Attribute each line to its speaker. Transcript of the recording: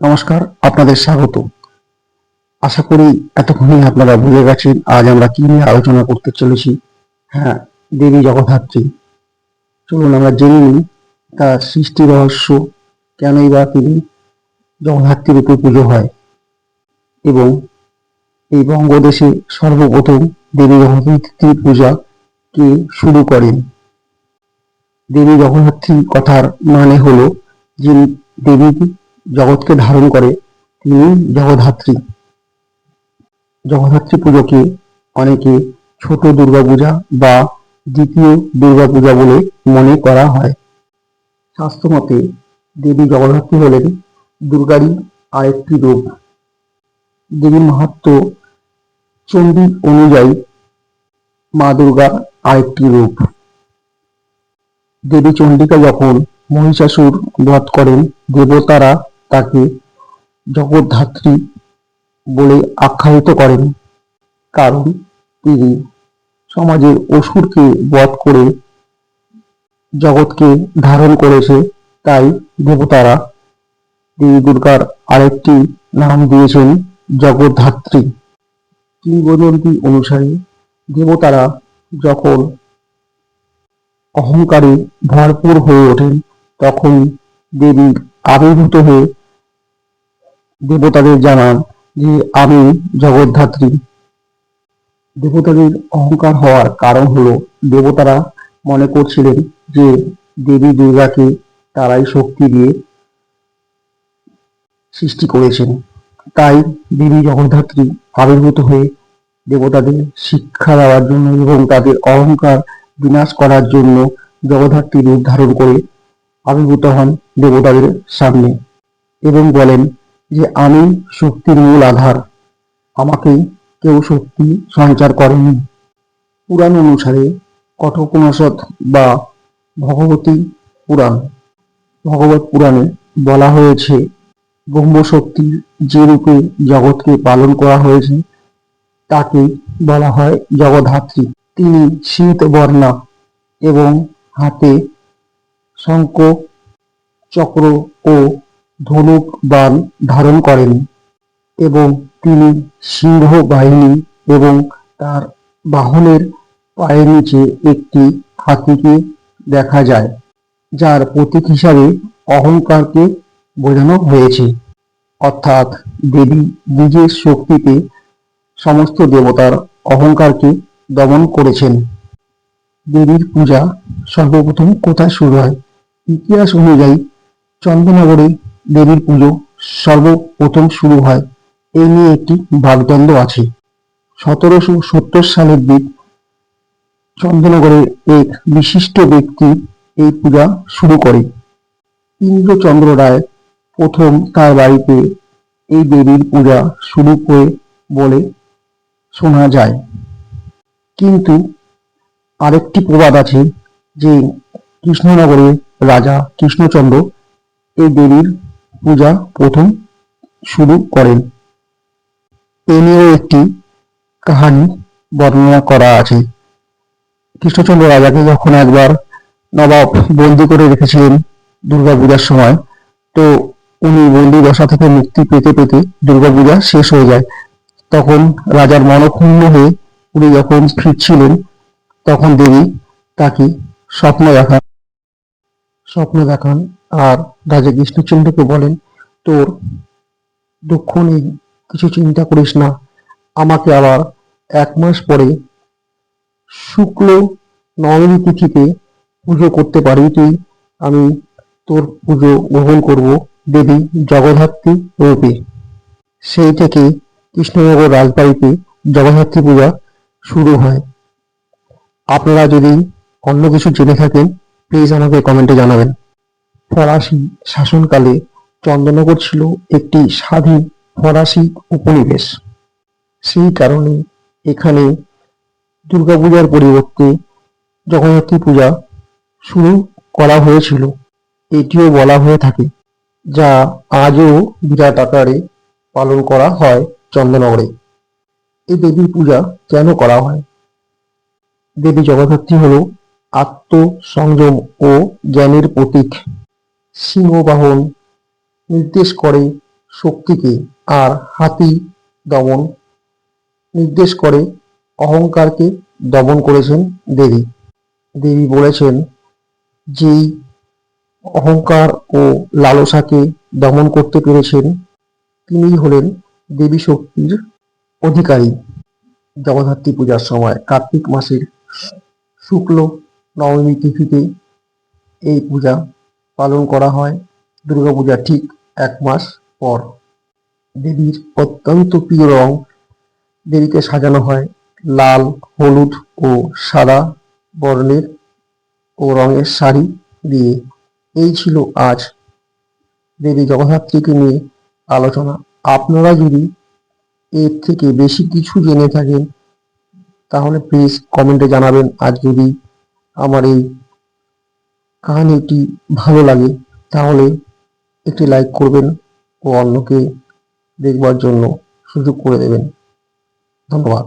Speaker 1: নমস্কার, আপনাদের স্বাগত। আশা করি এতক্ষণে আপনারা বুঝে গেছেন আজ আমরা কি নিয়ে আলোচনা করতে চলেছি। হ্যাঁ দেবী জগদ্ধাত্রী। চলুন আমরা জেনে নিই তার সৃষ্টি রহস্য, কেনই বা তিনি জগদ্ধাত্রীর উপর পুজো হয়। এবং এই বঙ্গদেশে সর্বপ্রথম দেবী জগদ্ধাত্রীর পূজা কে শুরু করেন? দেবী জগদ্ধাত্রী কথার মানে হলো যিনি দেবী জগৎকে ধারণ করে তিনি জগদ্ধাত্রী। জগদ্ধাত্রী পুজোকে অনেকে ছোট দুর্গাপূজা বা দ্বিতীয় দুর্গাপূজা বলে মনে করা হয়। শাস্ত্রমতে দেবী জগদ্ধাত্রী হলেন দুর্গারই আরেকটি রূপ। দেবীর মাহাত্ম চণ্ডী অনুযায়ী মা দুর্গার আরেকটি রূপ। দেবী চণ্ডিকা যখন মহিষাসুর বধ করেন, দেবতারা তাকে জগদ্ধাত্রী বলে আখ্যায়িত করেন। কারণ তিনি সমাজের অসুরকে বধ করে জগৎকে ধারণ করেছে। তাই দেবতারা দেবী দুর্গার আরেকটি নাম দিয়েছেন জগদ্ধাত্রী। কিংবদন্তি অনুসারে দেবতারা যখন অহংকারে ভরপুর হয়ে ওঠেন তখন দেবী আবির্ভূত হয়ে দেবতাদের জানান যে আমি জগদ্ধাত্রী। দেবতাদের অহংকার হওয়ার কারণ হলো দেবতারা মনে করছিলেন যে দেবী দুর্গাকে তারাই শক্তি দিয়ে সৃষ্টি করেছেন। তাই দেবী জগদ্ধাত্রী আবির্ভূত হয়ে দেবতাদের শিক্ষা দেওয়ার জন্য এবং তাদের অহংকার বিনাশ করার জন্য জগদ্ধাত্রী রূপ ধারণ করে আবির্ভূত হন দেবতাদের সামনে এবং বলেন যে আমি শক্তির মূল আধার আমাকে কেউ শক্তি সঞ্চার করেনি। পুরাণ অনুসারে কঠোপনিষদ বা ভগবতী পুরাণ, ভগবত পুরাণে বলা হয়েছে ব্রহ্মশক্তির যে রূপে জগৎকে পালন করা হয়েছে, তাকে বলা হয় জগদ্ধাত্রী। তিনি শীত বর্ণা এবং হাতে শঙ্খ, চক্র ও ধনুক বান ধারণ করেন এবং তিনি সিংহ বাহিনী এবং তার বাহনের পায়ের নিচে একটি হাতিকে দেখা যায়, যার প্রতীক হিসাবে অহংকারকে বোঝানো হয়েছে। অর্থাৎ দেবী নিজের শক্তিতে সমস্ত দেবতার অহংকারকে দমন করেছেন। দেবীর পূজা সর্বপ্রথম কোথায় শুরু হয়? ইতিহাস অনুযায়ী চন্দ্রনগরে দেবীর পুজো সর্বপ্রথম শুরু হয়। এই নিয়ে একটি বাগদ্বন্দ্ব আছে। সতেরোশো সত্তর সালের দিক চন্দ্রনগরের এক বিশিষ্ট ব্যক্তি এই পূজা শুরু করে। ইন্দ্রচন্দ্র রায় প্রথম তার বাড়িতে এই দেবীর পূজা শুরু করে বলে শোনা যায়। কিন্তু আরেকটি প্রবাদ আছে যে কৃষ্ণনগরের রাজা কৃষ্ণচন্দ্র এই দেবীর পূজা প্রথম শুরু করেন। এ নিয়েও একটি কাহানি বর্ণনা করা আছে। কৃষ্ণচন্দ্র রাজাকে যখন একবার নবাব বন্দি করে রেখেছিলেন দুর্গাপূজার সময়, তো উনি বন্দি দশা থেকে মুক্তি পেতে পেতে দুর্গাপূজা শেষ হয়ে যায়। তখন রাজার মনক্ষুণ্ণ হয়ে উনি যখন ফিরছিলেন, তখন দেবী তাকে স্বপ্ন দেখান স্বপ্ন দেখান আর রাজা কৃষ্ণচন্দ্রকে বলেন, তোর দুঃখ নেই কিছু চিন্তা করিস না। আমাকে আবার এক মাস পরে শুক্ল নবমী তিথিতে পুজো করতে পারি তুই। আমি তোর পুজো গ্রহণ করব দেবী জগদ্ধাত্রী রূপে। সেই থেকে কৃষ্ণনগর রাজবাড়িতে জগদ্ধাত্রী পূজা শুরু হয়। আপনারা যদি অন্য কিছু জেনে থাকেন প্লিজ আমাকে কমেন্টে জানাবেন। ফরাসি শাসনকালে চন্দ্রনগর ছিল একটি স্বাধীন ফরাসি উপনিবেশ। সেই কারণে এখানে দুর্গাপূজার পরিবর্তে জগদ্ধাত্রী পূজা শুরু করা হয়েছিল। এটিও বলা হয়ে থাকে, যা আজও বিরাট আকারে পালন করা হয় চন্দ্রনগরে এই দেবীর পূজা কেন করা হয়? দেবী জগদ্ধাত্রী হল আত্মসংযম ও জ্ঞানের প্রতীক। সিংহবাহন নির্দেশ করে শক্তিকে আর হাতি দমন নির্দেশ করে, অহংকারকে দমন করেছেন দেবী। দেবী বলেছেন যেই অহংকার ও লালসাকে দমন করতে পেরেছেন, তিনিই হলেন দেবী শক্তির অধিকারী। জগদ্ধাত্রী পূজার সময় কার্তিক মাসের শুক্ল নবমী তিথিতে এই পূজা পালন করা হয়। দুর্গাপূজা ঠিক এক মাস পর দেবীর অত্যন্ত প্রিয় রং দেবীকে সাজানো হয়। লাল, হলুদ ও সাদা বর্ণের ও রঙের শাড়ি দিয়ে। এই ছিল আজ দেবী জগদ্ধাত্রীকে নিয়ে আলোচনা। আপনারা যদি এর থেকে বেশি কিছু জেনে থাকেন, তাহলে প্লিজ কমেন্টে জানাবেন। আর যদি আমার এই কাহিনীটি ভালো লাগে, তাহলে একটি লাইক করবেন ও অন্যকে দেখবার জন্য সুযোগ করে দেবেন। ধন্যবাদ।